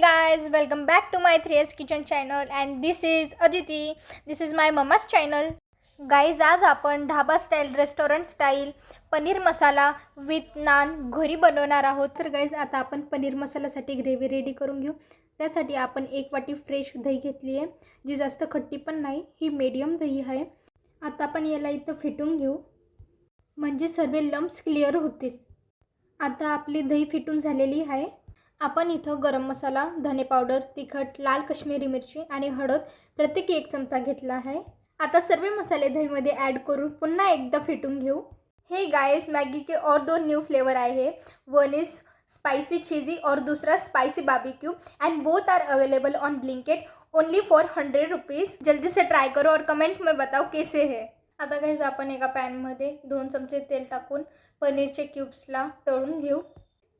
guys, welcome back to my 3S Kitchen channel and this is Aditi. This is my mama's channel. Guys आज आपण dhaba style restaurant style paneer masala with naan घरी बनवणार आहोत. तर guys आता आपण paneer मसाल्यासाठी gravy ready करून घेऊ. त्यासाठी आपण एक वाटी फ्रेश दही घेतली आहे. जी जास्त खट्टी पण नाही ही मीडियम दही आहे. आता आपण याला इथं फिटून घेऊ. म्हणजे सर्व लम्ब्स क्लिअर होतील. आता आपली दही फिटून झालेली आहे. आपण इथं गरम मसाला धने पावडर तिखट लाल कश्मीरी मिरची आणि हळद प्रत्येकी एक चमचा घेतला आहे. आता सर्व मसाले दहीमध्ये ॲड करून पुन्हा एकदा फेटून घेऊ. हे गायस मैगी के और दो न्यू फ्लेवर आए हैं वन इज़ स्पाइसी चीज़ी और दूसरा spicy barbecue and both are available on Blinkit only for hundred rupees जल्दी से ट्राय करो और कमेंट में बताओ कैसे है. आता गाईज आपण एका पॅनमध्ये दोन चमचे तेल टाकून पनीरचे क्यूब्सला तळून घेऊ.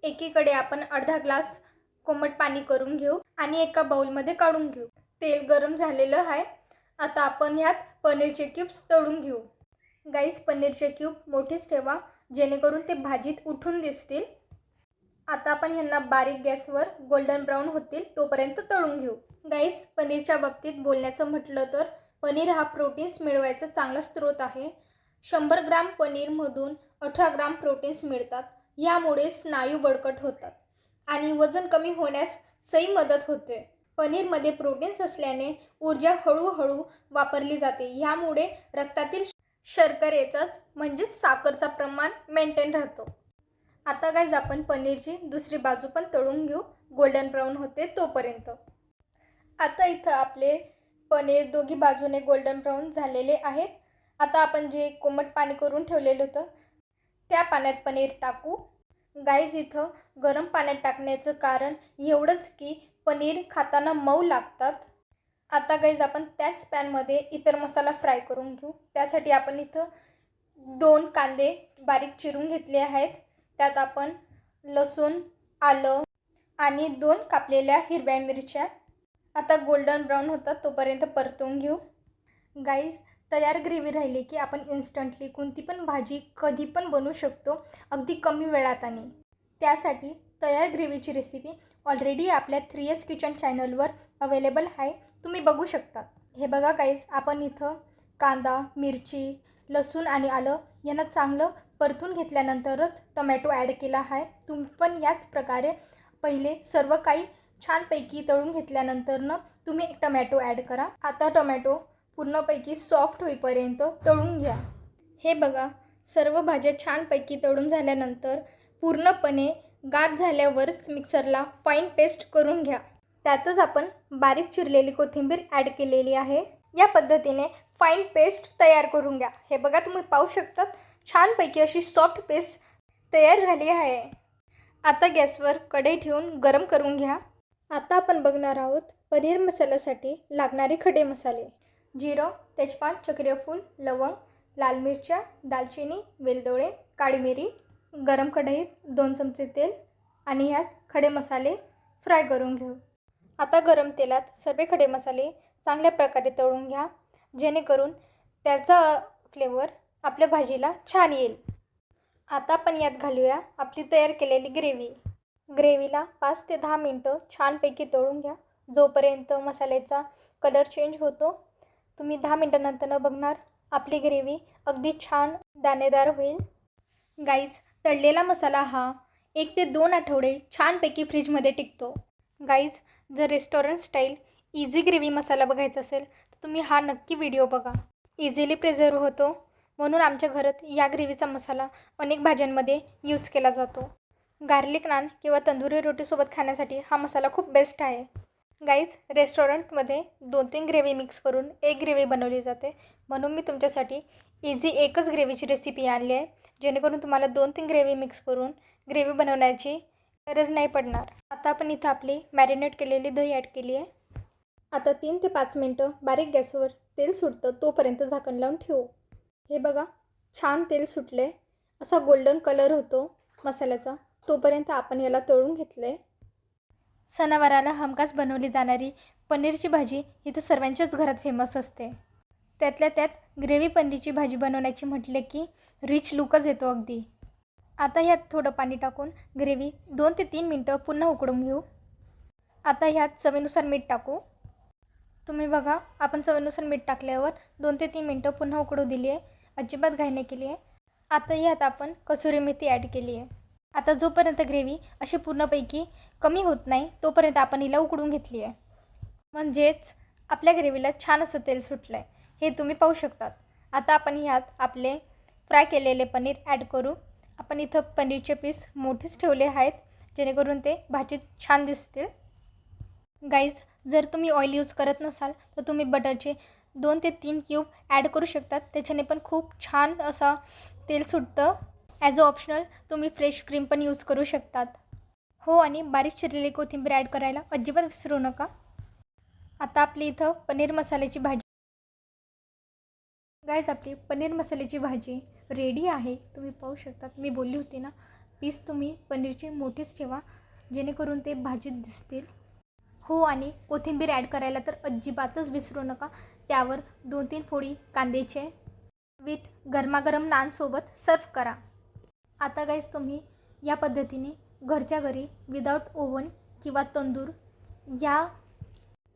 एकीकडे आपण अर्धा ग्लास कोमट पाणी करून घेऊ आणि एका बाउलमध्ये काढून घेऊ. तेल गरम झालेलं आहे. आता आपण ह्यात पनीरचे क्यूब्स तळून घेऊ. गाईस पनीरचे क्यूब मोठेच ठेवा जेणेकरून ते भाजीत उठून दिसतील. आता आपण ह्यांना बारीक गॅसवर गोल्डन ब्राऊन होतील तोपर्यंत तळून घेऊ. गाईस पनीरच्या बाबतीत बोलण्याचं म्हटलं तर पनीर हा प्रोटीन्स मिळवायचा चांगला स्रोत आहे. शंभर ग्राम पनीरमधून अठरा ग्राम प्रोटीन्स मिळतात. यामुळे स्नायू बळकट होतात आणि वजन कमी होण्यास सही मदत होते. पनीरमध्ये प्रोटीन्स असल्याने ऊर्जा हळूहळू वापरली जाते. यामुळे रक्तातील शर्करेचाच म्हणजेच साखरचा प्रमाण मेंटेन राहतो. आता गाईज आपण पनीरची दुसरी बाजू पण तळून घेऊ. गोल्डन ब्राऊन होते तोपर्यंत. आता इथं आपले पनीर दोघी बाजूने गोल्डन ब्राऊन झालेले आहेत. आता आपण जे कोमट पाणी करून ठेवलेलं होतं त्या पाण्यात पनीर टाकू. गाईज इथं गरम पाण्यात टाकण्याचं कारण एवढंच की पनीर खाताना मऊ लागतात. आता गाईज आपण त्याच पॅनमध्ये इतर मसाला फ्राय करून घेऊ. त्यासाठी आपण इथं दोन कांदे बारीक चिरून घेतले आहेत. त्यात आपण लसूण आलं आणि दोन कापलेल्या हिरव्या मिरच्या. आता गोल्डन ब्राऊन होतात तोपर्यंत परतून घेऊ. गाईज तयार ग्रेव्ही राहिली की आपण इन्स्टंटली कोणती पण भाजी कधी पण बनवू शकतो अगदी कमी वेळात आणि त्यासाठी तयार ग्रेव्हीची रेसिपी ऑलरेडी आपल्या थ्री एस किचन चॅनलवर अवेलेबल आहे. तुम्ही बघू शकता. हे बघा काहीच आपण इथं कांदा मिरची लसूण आणि आलं यांना चांगलं परतून घेतल्यानंतरच टोमॅटो ॲड केला आहे. तुम्ही पण याच प्रकारे पहिले सर्व काही छानपैकी तळून घेतल्यानंतरनं तुम्ही टोमॅटो ॲड करा. आता टोमॅटो पूर्णपैकी सॉफ्ट होईपर्यंत तळून घ्या. हे बघा सर्व भाज्या छानपैकी तळून झाल्यानंतर पूर्णपणे गार झाल्यावरच मिक्सरला फाईन पेस्ट करून घ्या. त्यातच आपण बारीक चिरलेली कोथिंबीर ॲड केलेली आहे. या पद्धतीने फाईन पेस्ट तयार करून घ्या. हे बघा तुम्ही पाहू शकतात छानपैकी अशी सॉफ्ट पेस्ट तयार झाली आहे. आता गॅसवर कढई ठेवून गरम करून घ्या. आता आपण बघणार आहोत पनीर मसाल्यासाठी लागणारे खडे मसाले. जिरं तेजपान चक्रीफूल लवंग लाल मिरच्या दालचिनी वेलदोळे काळी मिरी गरम कढईत दोन चमचे तेल आणि ह्यात खडे मसाले फ्राय करून घेऊ. आता गरम तेलात सर्व खडे मसाले चांगल्या प्रकारे तळून घ्या जेणेकरून त्याचा फ्लेवर आपल्या भाजीला छान येईल. आता आपण यात घालूया आपली तयार केलेली ग्रेव्ही. ग्रेव्हीला पाच ते दहा मिनटं छानपैकी तळून घ्या. जोपर्यंत मसाल्याचा कलर चेंज होतो तुम्ही दहा मिनटानंतर बघणार आपली ग्रेव्ही अगदी छान दाणेदार होईल. गाईज तळलेला मसाला हा एक ते दोन आठवडे छानपैकी फ्रीजमध्ये टिकतो. गाईज जर restaurant style easy gravy masala बघायचा असेल तर तुम्ही हा नक्की व्हिडिओ बघा. इझिली प्रिझर्व होतो. म्हणून आमच्या घरात या ग्रेव्हीचा मसाला अनेक भाज्यांमध्ये यूज केला जातो. गार्लिक नान किंवा तंदुरी रोटीसोबत खाण्यासाठी हा मसाला खूप बेस्ट आहे. गाईज रेस्टॉरंटमध्ये दोन तीन ग्रेव्ही मिक्स करून एक ग्रेव्ही बनवली जाते. म्हणून मी तुमच्यासाठी इझी एकच ग्रेव्हीची रेसिपी आणली आहे जेणेकरून तुम्हाला दोन तीन ग्रेव्ही मिक्स करून ग्रेव्ही बनवण्याची गरज नाही पडणार. आता आपण इथं आपली मॅरिनेट केलेली दही ॲड केली आहे. आता तीन ते पाच मिनटं बारीक गॅसवर तेल सुटतं तोपर्यंत झाकण लावून ठेवू. हे बघा छान तेल सुटले असा गोल्डन कलर होतो मसाल्याचा. तोपर्यंत आपण याला तळून घेतलं आहे सणावाराला हमखास बनवली जाणारी पनीरची भाजी ही तर सर्वांच्याच घरात फेमस असते. त्यातल्या त्यात ग्रेव्ही पनीरची भाजी बनवण्याची म्हटले की रिच लुकच येतो अगदी. आता ह्यात थोडं पाणी टाकून ग्रेव्ही दोन ते तीन मिनटं पुन्हा उकडून घेऊ. आता ह्यात चवीनुसार मीठ टाकू. तुम्ही बघा आपण चवीनुसार मीठ टाकल्यावर दोन ते तीन मिनटं पुन्हा उकडू दिली आहे अजिबात घाई नाही केली आहे आता ह्यात आपण कसुरी मेथी ॲड केली आहे आता जोपर्यंत ग्रेव्ही अशी पूर्णपैकी कमी होत नाही तोपर्यंत आपण हिला उकडून घेतली आहे. म्हणजेच आपल्या ग्रेव्हीला छान असं तेल सुटलं आहे हे तुम्ही पाहू शकतात. आता आपण ह्यात आपले फ्राय केलेले पनीर ॲड करू. आपण इथं पनीरचे पीस मोठेच ठेवले आहेत जेणेकरून ते भाजीत छान दिसतील. गाईज जर तुम्ही ऑइल यूज करत नसाल तर तुम्ही बटरचे दोन ते तीन क्यूब ॲड करू शकतात. त्याच्याने पण खूप छान असा तेल सुटतं. ॲज अ ऑप्शनल तुम्ही फ्रेश क्रीम पण यूज करू शकतात. हो आणि बारीक चिरलेली कोथिंबीर ॲड करायला अजिबात विसरू नका. आता आपली इथं पनीर मसाल्याची भाजी. गायज आपली पनीर मसाल्याची भाजी रेडी आहे. तुम्ही पाहू शकतात मी बोलली होती ना पीस तुम्ही पनीरचे मोठेच ठेवा जेणेकरून ते भाजीत दिसतील. हो आणि कोथिंबीर ॲड करायला तर अजिबातच विसरू नका. त्यावर दोन तीन फोडी कांद्याचे विथ गरमागरम नानसोबत सर्व करा. आता गाईज तुम्ही या पद्धतीने घरच्या घरी विदाऊट ओव्हन किंवा तंदूर या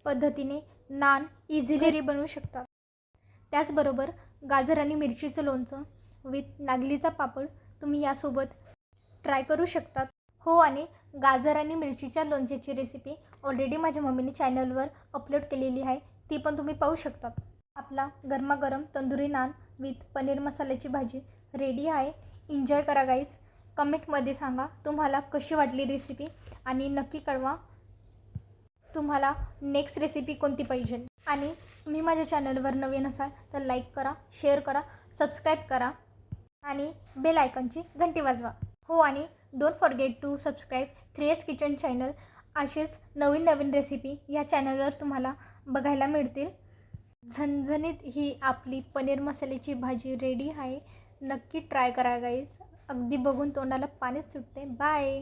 पद्धतीने नान इझिली बनवू शकता त्याचबरोबर गाजर आणि मिरचीचं लोणचं विथ नागलीचा पापड तुम्ही यासोबत ट्राय करू शकतात. हो आणि गाजर आणि मिरचीच्या लोणच्याची रेसिपी ऑलरेडी माझ्या मम्मीने चॅनलवर अपलोड केलेली आहे ती पण तुम्ही पाहू शकतात. आपला गरमागरम तंदुरी नान विथ पनीर मसाल्याची भाजी रेडी आहे. एन्जॉय करा गाईज कमेंटमध्ये सांगा तुम्हाला कशी वाटली रेसिपी आणि नक्की कळवा तुम्हाला नेक्स्ट रेसिपी कोणती पाहिजे. आणि तुम्ही माझ्या चॅनलवर नवीन असाल तर लाईक करा शेअर करा सबस्क्राईब करा आणि बेल आयकॉनची घंटी वाजवा. हो आणि don't forget to subscribe three S kitchen channel असेच नवीन नवीन रेसिपी या चॅनलवर तुम्हाला बघायला मिळतील. झणझणीत ही आपली पनीर मसाल्याची भाजी रेडी आहे. नक्की ट्राय करा गाईज अगदी बघून तोंडाला पाणीच सुटते बाय